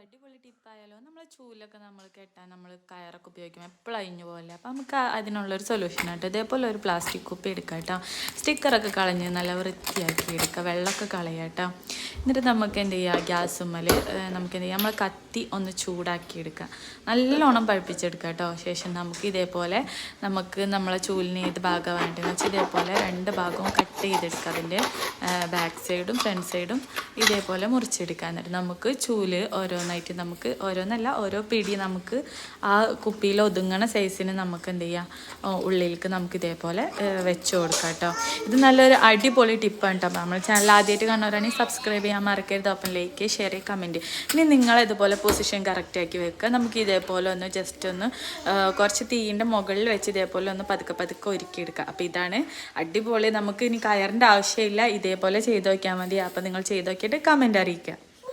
അടിപൊളി ടിപ്പായാലോ നമ്മളെ ചൂലൊക്കെ നമ്മൾ കെട്ടാൻ നമ്മൾ കയറൊക്കെ ഉപയോഗിക്കും എപ്പോഴും അഴിഞ്ഞു പോലെ അപ്പം നമുക്ക് അതിനുള്ള അതിനുള്ളൊരു സൊല്യൂഷൻ ആട്ടോ. ഇതേപോലെ ഒരു പ്ലാസ്റ്റിക് കുപ്പി എടുക്കാം കേട്ടോ സ്റ്റിക്കറൊക്കെ കളഞ്ഞ് നല്ല വൃത്തിയാക്കി എടുക്കുക വെള്ളമൊക്കെ കളയാട്ടോ എന്നിട്ട് നമുക്ക് എന്ത് ചെയ്യുക ഗ്യാസുമ്മൽ നമുക്ക് എന്ത് ചെയ്യാം? നമ്മൾ കത്തി ഒന്ന് ചൂടാക്കി എടുക്കുക നല്ലോണം പഴുപ്പിച്ചെടുക്കുക കേട്ടോ ശേഷം നമുക്ക് ഇതേപോലെ നമുക്ക് നമ്മളെ ചൂലിന് ഏത് ഭാഗം വേണ്ടതെന്ന് വെച്ചാൽ ഇതേപോലെ രണ്ട് ഭാഗവും കട്ട് ചെയ്തെടുക്കുക അതിന്റെ ബാക്ക് സൈഡും ഫ്രണ്ട് സൈഡും ഇതേപോലെ മുറിച്ചെടുക്കുക എന്നിട്ട് നമുക്ക് ചൂൽ ഓരോന്നായിട്ട് നമുക്ക് ഓരോന്നല്ല ഓരോ പിടി നമുക്ക് ആ കുപ്പിയിൽ ഒതുങ്ങണ സൈസിന് നമുക്ക് എന്ത് ചെയ്യാം? ഉള്ളിലേക്ക് നമുക്ക് ഇതേപോലെ വെച്ച് കൊടുക്കാം കേട്ടോ. ഇത് നല്ലൊരു അടിപൊളി ടിപ്പാണ് കേട്ടോ. നമ്മുടെ ചാനൽ ആദ്യമായിട്ട് കാണുന്നവരാണെങ്കിൽ സബ്സ്ക്രൈബ് ചെയ്യാൻ മറക്കരുത്. ഓപ്പൺ ലൈക്ക് ഷെയർ ചെയ്യുക കമന്റ് ഇനി നിങ്ങൾ ഇതുപോലെ പൊസിഷൻ കറക്റ്റ് ആക്കി വെക്കുക. നമുക്ക് ഇതേപോലെ ഒന്ന് ജസ്റ്റ് ഒന്ന് കുറച്ച് തീയിന്റെ മുകളിൽ വെച്ച് ഇതേപോലെ ഒന്ന് പതുക്കെ പതുക്കെ ഒരുക്കിയെടുക്കുക അപ്പോൾ ഇതാണ് അടിപൊളി. നമുക്ക് ഇനി കയറിന്റെ ആവശ്യമില്ല. ഇതേപോലെ ചെയ്ത് നോക്കിയാൽ മതി. അപ്പോൾ നിങ്ങൾ ചെയ്ത് നോക്കിയിട്ട് കമന്റ് അറിയിക്കുക.